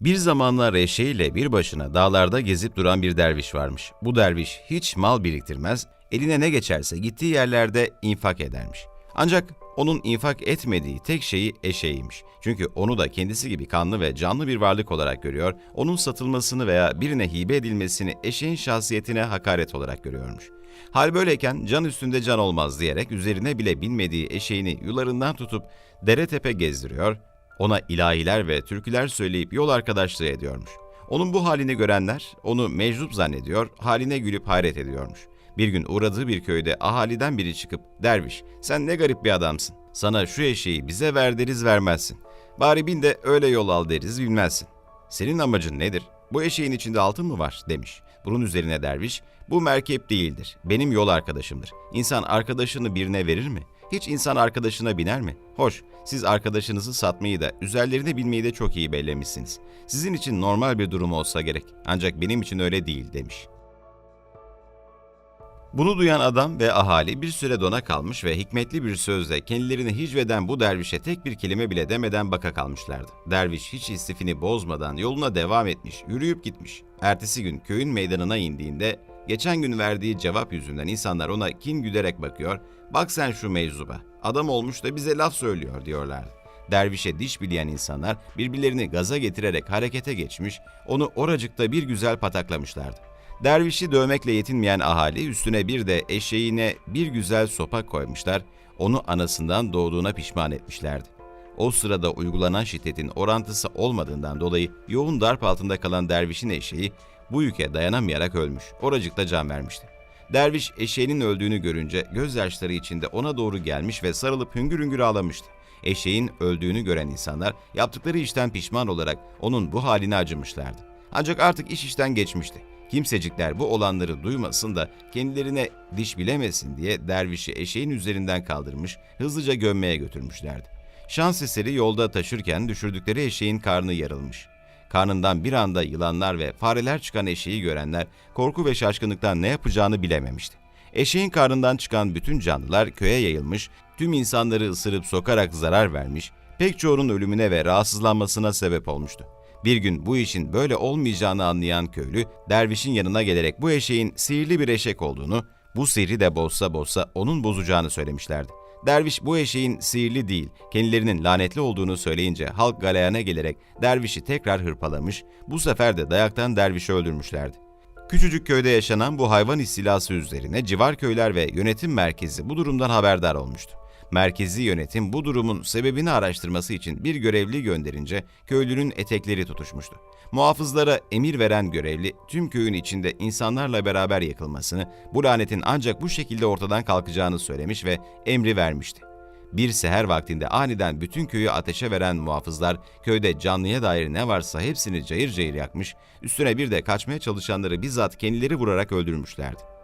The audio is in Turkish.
Bir zamanlar eşeğiyle bir başına dağlarda gezip duran bir derviş varmış. Bu derviş hiç mal biriktirmez, eline ne geçerse gittiği yerlerde infak edermiş. Ancak onun infak etmediği tek şeyi eşeğiymiş. Çünkü onu da kendisi gibi kanlı ve canlı bir varlık olarak görüyor, onun satılmasını veya birine hibe edilmesini eşeğin şahsiyetine hakaret olarak görüyormuş. Hal böyleyken can üstünde can olmaz diyerek üzerine bile binmediği eşeğini yularından tutup dere tepe gezdiriyor, ona ilahiler ve türküler söyleyip yol arkadaşlığı ediyormuş. Onun bu halini görenler onu meczup zannediyor, haline gülüp hayret ediyormuş. Bir gün uğradığı bir köyde ahaliden biri çıkıp, derviş sen ne garip bir adamsın. Sana şu eşeği bize ver deriz vermezsin. Bari bin de öyle yol al deriz bilmezsin. Senin amacın nedir? Bu eşeğin içinde altın mı var? demiş. Bunun üzerine derviş, bu merkep değildir. Benim yol arkadaşımdır. İnsan arkadaşını birine verir mi? Hiç insan arkadaşına biner mi? Hoş, siz arkadaşınızı satmayı da, üzerlerine binmeyi de çok iyi bellemişsiniz. Sizin için normal bir durum olsa gerek. Ancak benim için öyle değil demiş. Bunu duyan adam ve ahali bir süre dona kalmış ve hikmetli bir sözle kendilerini hicveden bu dervişe tek bir kelime bile demeden baka kalmışlardı. Derviş hiç istifini bozmadan yoluna devam etmiş, yürüyüp gitmiş. Ertesi gün köyün meydanına indiğinde geçen gün verdiği cevap yüzünden insanlar ona kin gülerek bakıyor, bak sen şu meczuba, adam olmuş da bize laf söylüyor diyorlardı. Dervişe diş bileyen insanlar birbirlerini gaza getirerek harekete geçmiş, onu oracıkta bir güzel pataklamışlardı. Dervişi dövmekle yetinmeyen ahali üstüne bir de eşeğine bir güzel sopa koymuşlar, onu anasından doğduğuna pişman etmişlerdi. O sırada uygulanan şiddetin orantısı olmadığından dolayı yoğun darp altında kalan dervişin eşeği bu yüke dayanamayarak ölmüş, oracıkta can vermişti. Derviş eşeğinin öldüğünü görünce gözyaşları içinde ona doğru gelmiş ve sarılıp hüngür hüngür ağlamıştı. Eşeğin öldüğünü gören insanlar yaptıkları işten pişman olarak onun bu haline acımışlardı. Ancak artık iş işten geçmişti. Kimsecikler bu olanları duymasın da kendilerine diş bilemesin diye dervişi eşeğin üzerinden kaldırmış, hızlıca gömmeye götürmüşlerdi. Şans eseri yolda taşırken düşürdükleri eşeğin karnı yarılmış. Karnından bir anda yılanlar ve fareler çıkan eşeği görenler korku ve şaşkınlıktan ne yapacağını bilememişti. Eşeğin karnından çıkan bütün canlılar köye yayılmış, tüm insanları ısırıp sokarak zarar vermiş, pek çoğunun ölümüne ve rahatsızlanmasına sebep olmuştu. Bir gün bu işin böyle olmayacağını anlayan köylü, dervişin yanına gelerek bu eşeğin sihirli bir eşek olduğunu, bu sihri de bozsa bozsa onun bozacağını söylemişlerdi. Derviş bu eşeğin sihirli değil, kendilerinin lanetli olduğunu söyleyince halk galeyana gelerek dervişi tekrar hırpalamış, bu sefer de dayaktan dervişi öldürmüşlerdi. Küçücük köyde yaşanan bu hayvan istilası üzerine civar köyler ve yönetim merkezi bu durumdan haberdar olmuştu. Merkezi yönetim bu durumun sebebini araştırması için bir görevli gönderince köylünün etekleri tutuşmuştu. Muhafızlara emir veren görevli tüm köyün içinde insanlarla beraber yakılmasını, bu lanetin ancak bu şekilde ortadan kalkacağını söylemiş ve emri vermişti. Bir seher vaktinde aniden bütün köyü ateşe veren muhafızlar köyde canlıya dair ne varsa hepsini cayır cayır yakmış, üstüne bir de kaçmaya çalışanları bizzat kendileri vurarak öldürmüşlerdi.